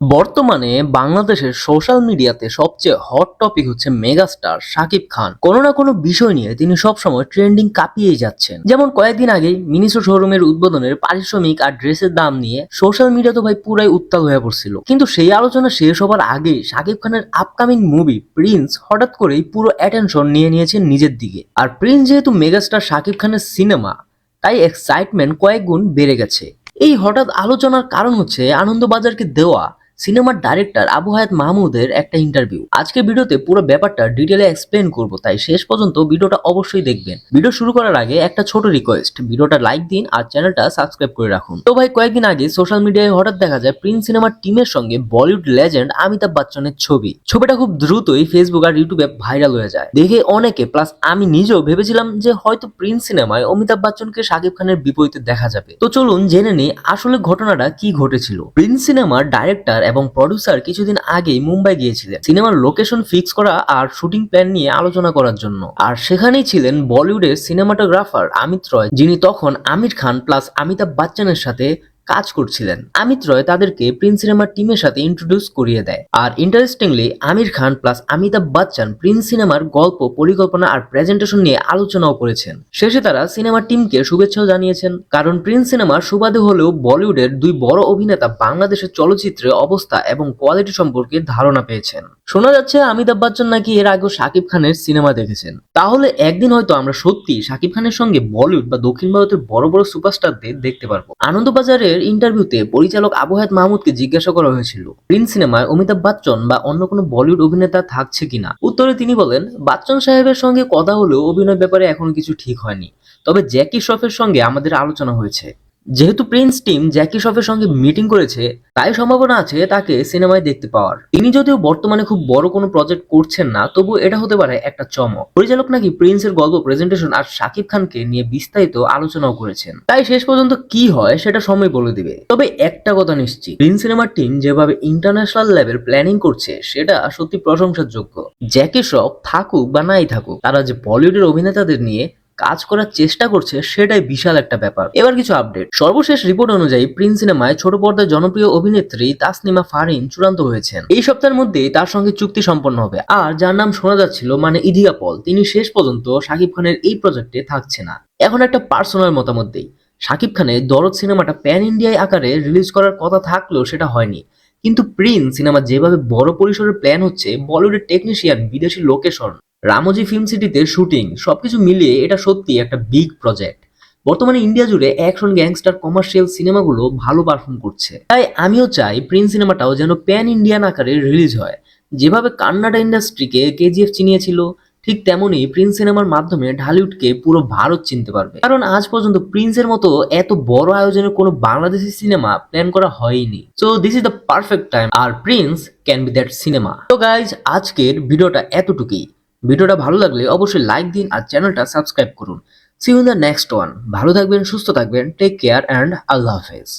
বর্তমানে বাংলাদেশের সোশ্যাল মিডিয়াতে সবচেয়ে হট টপিক হচ্ছে মেগাস্টার শাকিব খান। কোনো না কোনো বিষয় নিয়ে তিনি সবসময় ট্রেন্ডিং কাঁপিয়েই যাচ্ছেন। যেমন কয়েকদিন আগেই মিনিসো শোরুমের উদ্বোধনের পারিশ্রমিক আর ড্রেসের দাম নিয়ে সোশ্যাল মিডিয়া তো ভাই পুরাই উত্তাল হয়ে পড়ছিল। কিন্তু সেই আলোচনা শেষ হবার আগেই শাকিব খানের আপকামিং মুভি প্রিন্স হঠাৎ করেই পুরো অ্যাটেনশন নিয়ে নিয়েছেন নিজের দিকে। আর প্রিন্স যেহেতু মেগাস্টার শাকিব খানের সিনেমা তাই এক্সাইটমেন্ট কয়েক গুণ বেড়ে গেছে। এই হঠাৎ আলোচনার কারণ হচ্ছে আনন্দবাজারকে দেওয়া সিনেমার ডাইরেক্টর আবু হায়াত মাহমুদের একটা ইন্টারভিউ আজকে ভিডিওতে পুরো ব্যাপারটা ডিটেলে এক্সপ্লেন করব, তাই শেষ পর্যন্ত ভিডিওটা অবশ্যই দেখবেন। ভিডিও শুরু করার আগে একটা ছোট রিকোয়েস্ট ভিডিওটা লাইক দিন আর চ্যানেলটা সাবস্ক্রাইব করে রাখুন। তো ভাই, কয়েকদিন আগে সোশ্যাল মিডিয়ায় হঠাৎ দেখা যায় প্রিন্স সিনেমার টিমের সঙ্গে বলিউড লেজেন্ড অমিতাভ বচ্চনের ছবি। ছবিটা খুব দ্রুতই ফেসবুক আর ইউটিউবে ভাইরাল হয়ে যায়। দেখে অনেকে প্লাস আমি নিজেও ভেবেছিলাম যে হয়তো প্রিন্স সিনেমায় অমিতাভ বচ্চনকে শাকিব খানের বিপরীতে দেখা যাবে। তো চলুন জেনে নিই আসলে ঘটনাটা কি ঘটেছিল। প্রিন্স সিনেমার ডাইরেক্টর এবং প্রডিউসার কিছুদিন আগেই মুম্বাই গিয়েছিলেন। সিনেমার লোকেশন ফিক্স করা আর শুটিং প্ল্যান নিয়ে আলোচনা করার জন্য। আর সেখানেই ছিলেন বলিউডের সিনেমাটোগ্রাফার আমিত রয়, যিনি তখন আমির খান প্লাস অমিতাভ বচ্চনের সাথে কাজ করছিলেন। আমিত রয় তাদেরকে প্রিন্স সিনেমার টিমের সাথে ইন্ট্রোডিউস করিয়ে দেয়। আর interestingly Aamir Khan plus Amitabh Bachchan Prince সিনেমার গল্প, পরিকল্পনা আর প্রেজেন্টেশন নিয়ে আলোচনাও করেছেন। শেষে তারা সিনেমার টিমকে শুভেচ্ছাও জানিয়েছেন। কারণ প্রিন্স সিনেমার সুবাদে হলেও বলিউডের দুই বড় অভিনেতা বাংলাদেশের চলচ্চিত্রে অবস্থা এবং কোয়ালিটি সম্পর্কে ধারণা পেয়েছেন। শোনা যাচ্ছে অমিতাভ বচ্চন নাকি এর আগেও শাকিব খানের সিনেমা দেখেছেন। তাহলে একদিন হয়তো আমরা সত্যি শাকিব খানের সঙ্গে বলিউড বা দক্ষিণ ভারতের বড় বড় সুপারস্টারদের দেখতে পারব। আনন্দবাজারের ইন্টারভিউতে পরিচালক আবু হায়াত মাহমুদকে জিজ্ঞাসা করা হয়েছিল, প্রিন্স সিনেমায় অমিতাভ বচ্চন বা অন্য কোনো বলিউড অভিনেতা থাকছে কিনা? উত্তরে তিনি বলেন, বচ্চন সাহেবের সঙ্গে কথা হলেও অভিনয় ব্যাপারে এখনও কিছু ঠিক হয়নি। তবে জ্যাকি শ্রফের সঙ্গে আমাদের আলোচনা হয়েছে। যেহেতু প্রিন্স টিম জ্যাকি শ্রফের সঙ্গে মিটিং করেছে, তাই সম্ভাবনা আছে তাকে সিনেমায় দেখতে পাওয়ার। তিনি যদিও বর্তমানে খুব বড় কোনো প্রজেক্ট করছেন না, তবু এটা হতে পারে একটা চমক। পরিচালক নাকি প্রিন্সের গল্প প্রেজেন্টেশন আর শাকিব খানকে নিয়ে বিস্তারিত আলোচনাও করেছেন। তাই শেষ পর্যন্ত কি হয় সেটা সময় বলে দিবে। তবে একটা কথা নিশ্চিত প্রিন্স সিনেমার টিম যেভাবে ইন্টারন্যাশনাল লেভেল প্ল্যানিং করছে, সেটা সত্যি প্রশংসার যোগ্য। জ্যাকি শ্রফ থাকুক বা নাই থাকুক, তারা যে বলিউডের অভিনেতাদের নিয়ে কাজ করার চেষ্টা করছে সেটাই বিশাল একটা ব্যাপার। এবার কিছু আপডেট সর্বশেষ রিপোর্ট অনুযায়ী প্রিন্স সিনেমায় ছোট পর্দার জনপ্রিয় অভিনেত্রী তাসনিমা ফারিন চূড়ান্ত হয়েছেন। এই সপ্তাহের মধ্যেই তার সঙ্গে চুক্তি সম্পন্ন হবে। আর যার নাম শোনা যাচ্ছিল মানে ইদিয়া পল, তিনি শেষ পর্যন্ত শাকিব খানের এই প্রজেক্টে থাকছে না। এখন একটা পার্সোনাল মতামত দেই। শাকিব খানের দরদ সিনেমাটা প্যান ইন্ডিয়ায় আকারে রিলিজ করার কথা থাকলেও সেটা হয়নি। কিন্তু প্রিন্স সিনেমা যেভাবে বড় পরিসরের প্ল্যান হচ্ছে বলিউডের টেকনিশিয়ান বিদেশি লোকেশন রামোজি ফিল্ম সিটিতে শুটিং সবকিছু মিলিয়ে এটা সত্যি একটা বিগ প্রজেক্ট বর্তমানে ইন্ডিয়া জুড়ে অ্যাকশন গ্যাংস্টার কমার্শিয়াল সিনেমাগুলো ভালো পারফর্ম করছে। তাই আমিও চাই প্রিন্স সিনেমাটাও যেন প্যান ইন্ডিয়ান আকারে রিলিজ হয়। যেভাবে কান্নাডা ইন্ডাস্ট্রিকে কেজিএফ চিনিয়েছিল, ঠিক তেমনই প্রিন্স সিনেমার মাধ্যমে ঢালিউডকে পুরো ভারত চিনতে পারবে। কারণ আজ পর্যন্ত প্রিন্সের মতো এত বড় আয়োজনের কোনো বাংলাদেশি সিনেমা প্ল্যান করা হয়নি। So this is the perfect time R Prince can be that cinema তো গাইজ আজকের ভিডিওটা এতটুকুই। ভিডিওটা ভালো লাগলে অবশ্যই লাইক দিন আর চ্যানেলটা সাবস্ক্রাইব করুন। See in the next one ভালো থাকবেন, সুস্থ থাকবেন। টেক কেয়ার অ্যান্ড আল্লাহ হাফেজ